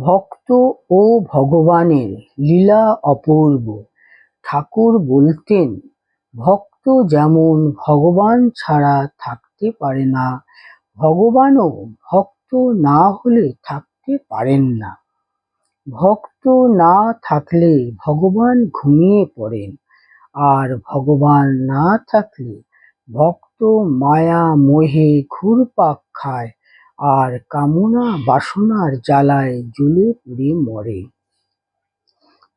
ভক্ত ও ভগবানের লীলা অপূর্ব। ঠাকুর বলতেন, ভক্ত যেমন ভগবান ছাড়া থাকতে পারে না, ভগবানও ভক্ত না হলে থাকতে পারেন না। ভক্ত না থাকলে ভগবান ঘুমিয়ে পড়েন, আর ভগবান না থাকলে ভক্ত মায়া মোহে ঘুরপাক খায়। আর কামনা বাসনার জ্বালায় জ্বলে পুড়ে মরে।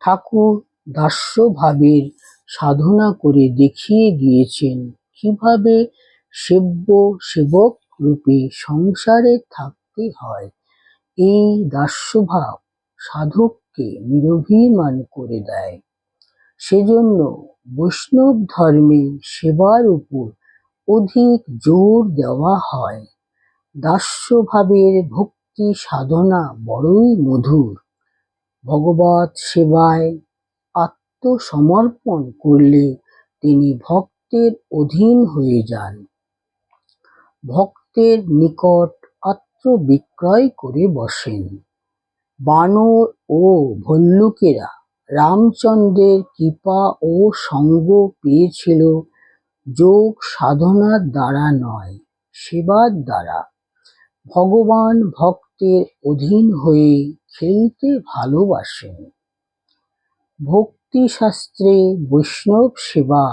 ঠাকুর দাস্যভাবের সাধনা করে দেখিয়ে গিয়েছেন কীভাবে সেব্য সেবক রূপে সংসারে থাকতে হয়। এই দাস্যভাব সাধককে নিরভিমান করে দেয়। সেজন্য বৈষ্ণব ধর্মে সেবার উপর অধিক জোর দেওয়া হয়। দাস্যভাবের ভক্তি সাধনা বড়ই মধুর। ভগবত সেবায় আত্মসমর্পণ করলে তিনি ভক্তের অধীন হয়ে যান। ভক্তের নিকট আত্মবিক্রয় করে বসেন। বানর ও ভল্লুকেরা রামচন্দ্রের কৃপা ও সঙ্গ পেয়েছিল যোগ সাধনার দ্বারা নয়, সেবার দ্বারা। ভগবান ভক্তের অধীন হয়ে খেলতে ভালোবাসেন ভক্তিশাস্ত্রে বৈষ্ণব সেবা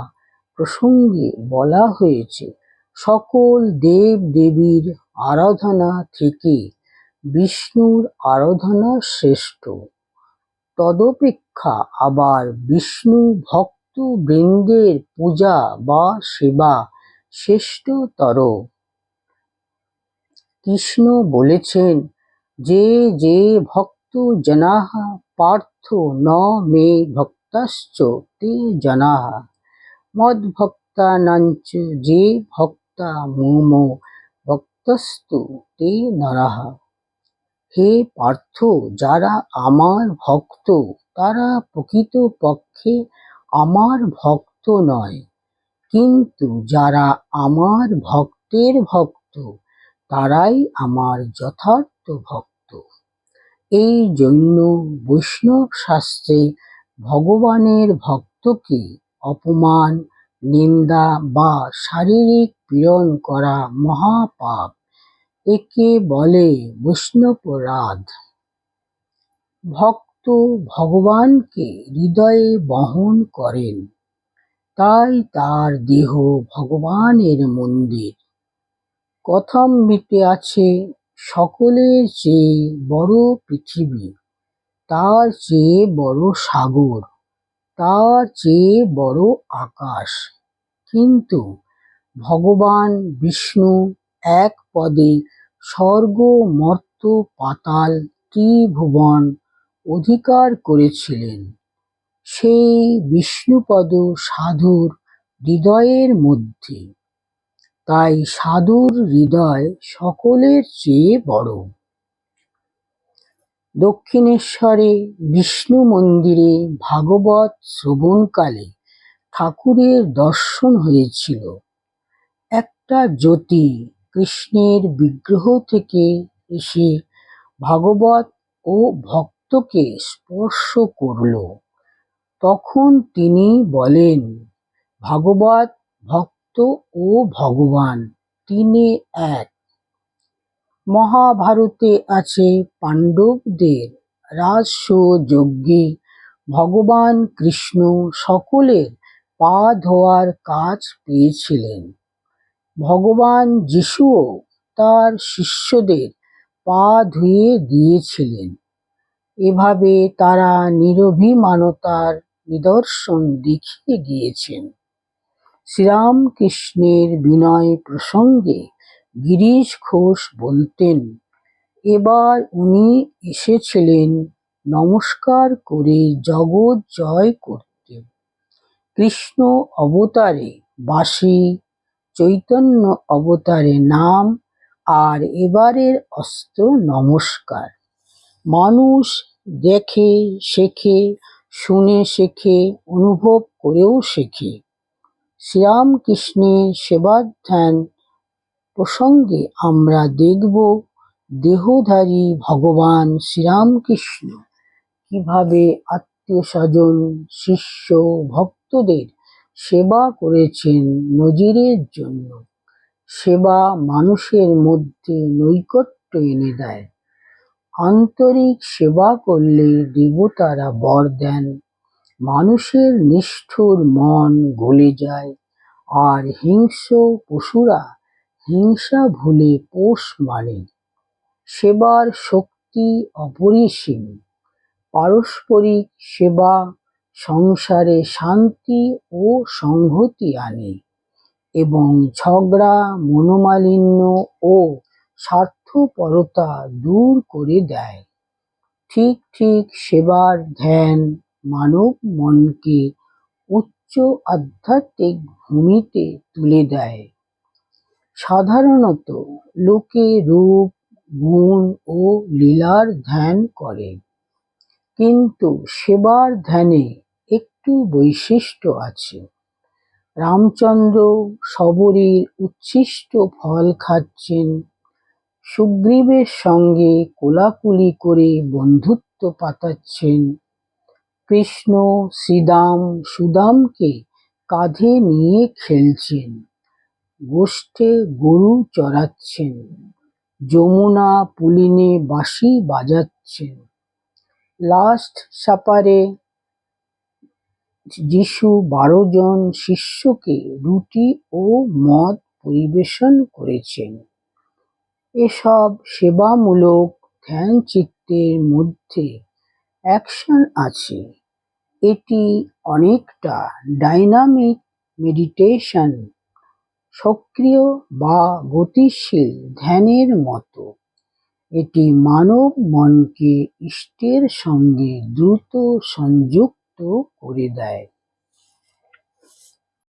প্রসঙ্গে বলা হয়েছে, সকল দেব দেবীর আরাধনা থেকে বিষ্ণুর আরাধনা শ্রেষ্ঠ। তদপেক্ষা আবার বিষ্ণু ভক্ত বৃন্দের পূজা বা সেবা শ্রেষ্ঠতর। কৃষ্ণ বলেছেন, যে যে ভক্ত জনাহা, পার্থ ন মে ভক্তাশ্চ তে জনাহা। মদ্ভক্তানাঞ্চ যে ভক্তা মোম, ভক্তস্তু তে নরাহা। হে পার্থ, যারা আমার ভক্ত, তারা প্রকৃতপক্ষে আমার ভক্ত নয়। কিন্তু যারা আমার ভক্তের ভক্ত তারাই আমার যথার্থ ভক্ত। এই জন্য বৈষ্ণব শাস্ত্রে ভগবানের ভক্তকে অপমান, নিন্দা বা শারীরিক পীড়ন করা মহাপাপ, একে বলে বৈষ্ণবরাধ। ভক্ত ভগবানকে হৃদয়ে বহন করেন, তাই তার দেহ ভগবানের মন্দির। কথামৃতে আছে সকলের চেয়ে বড় পৃথিবী, তার চেয়ে বড় সাগর, তার চেয়ে বড় আকাশ। কিন্তু ভগবান বিষ্ণু এক পদে স্বর্গ মর্ত পাতাল ত্রিভুবন অধিকার করেছিলেন। সেই বিষ্ণুপদ সাধুর হৃদয়ের মধ্যে তাই সাধুর হৃদয় সকলের চেয়ে বড়। দক্ষিণেশ্বরে বিষ্ণু মন্দিরে ভাগবত শ্রবণকালে ঠাকুরের দর্শন হয়েছিল। একটা জ্যোতি কৃষ্ণের বিগ্রহ থেকে এসে ভাগবত ও ভক্তকে স্পর্শ করল। তখন তিনি বলেন, ভাগবত ভক্ত ও ভগবান, তিনে এক। মহাভারতে আছে পাণ্ডবদের রাজসযজ্ঞে ভগবান কৃষ্ণ সকলের পা ধোয়ার কাজ পেয়েছিলেন। ভগবান যিশুও তার শিষ্যদের পা ধুয়ে দিয়েছিলেন। এভাবে তারা নিরভিমানতার নিদর্শন দেখিয়ে গিয়েছেন। শ্রীরামকৃষ্ণের বিনয় প্রসঙ্গে গিরিশ ঘোষ বলতেন, এবার উনি এসেছিলেন নমস্কার করে জগৎ জয় করতে। কৃষ্ণ অবতারে বাসি চৈতন্য অবতারে নাম, আর এবারের অস্ত্র নমস্কার। মানুষ দেখে, শেখে, শুনে, শেখে, অনুভব করেও শেখে। শ্রীরামকৃষ্ণের সেবাধ্যান প্রসঙ্গে আমরা দেখব দেহধারী ভগবান শ্রীরামকৃষ্ণ কীভাবে আত্মীয় স্বজন শিষ্য, ভক্তদের সেবা করেছেন নজিরের জন্য। সেবা মানুষের মধ্যে নৈকট্য এনে দেয়। আন্তরিক সেবা করলে দেবতারা বর দেন। মানুষের নিষ্ঠুর মন গলে যায়, আর হিংস্র পশুরা হিংসা ভুলে পোষ মানে। সেবার শক্তি অপরিসীম, পারস্পরিক সেবা সংসারে শান্তি ও সংহতি আনে এবং ঝগড়া, মনোমালিন্য ও স্বার্থপরতা দূর করে দেয়। ঠিক ঠিক সেবার ধ্যান মানব মনকে উচ্চ আধ্যাত্মিক ভূমিতে তুলে দেয়। সাধারণত লোকে রূপ, গুণ ও লীলার ধ্যান করে। কিন্তু সেবার ধ্যানে একটু বৈশিষ্ট্য আছে। রামচন্দ্র শবরীর উচ্ছিষ্ট ফল খাচ্ছেন। সুগ্রীবের সঙ্গে কোলাকুলি করে বন্ধুত্ব পাতাচ্ছেন। কৃষ্ণ, শ্রীদাম, সুদামকে কাঁধে নিয়ে খেলছেন। গোষ্ঠে গরু চড়াচ্ছেন। যমুনা পুলিনে বাঁশি বাজাচ্ছেন। লাস্ট সাপারে যিশু বারো জন শিষ্যকে রুটি ও মদ পরিবেশন করেছেন। এসব সেবামূলক ধ্যানচিত্তের মধ্যে অ্যাকশন আছে। এটি অনেকটা ডাইনামিক মেডিটেশন, সক্রিয় বা গতিশীল ধ্যানের মতো। এটি মানব মনকে ইষ্টের সঙ্গে দ্রুত সংযুক্ত করে দেয়।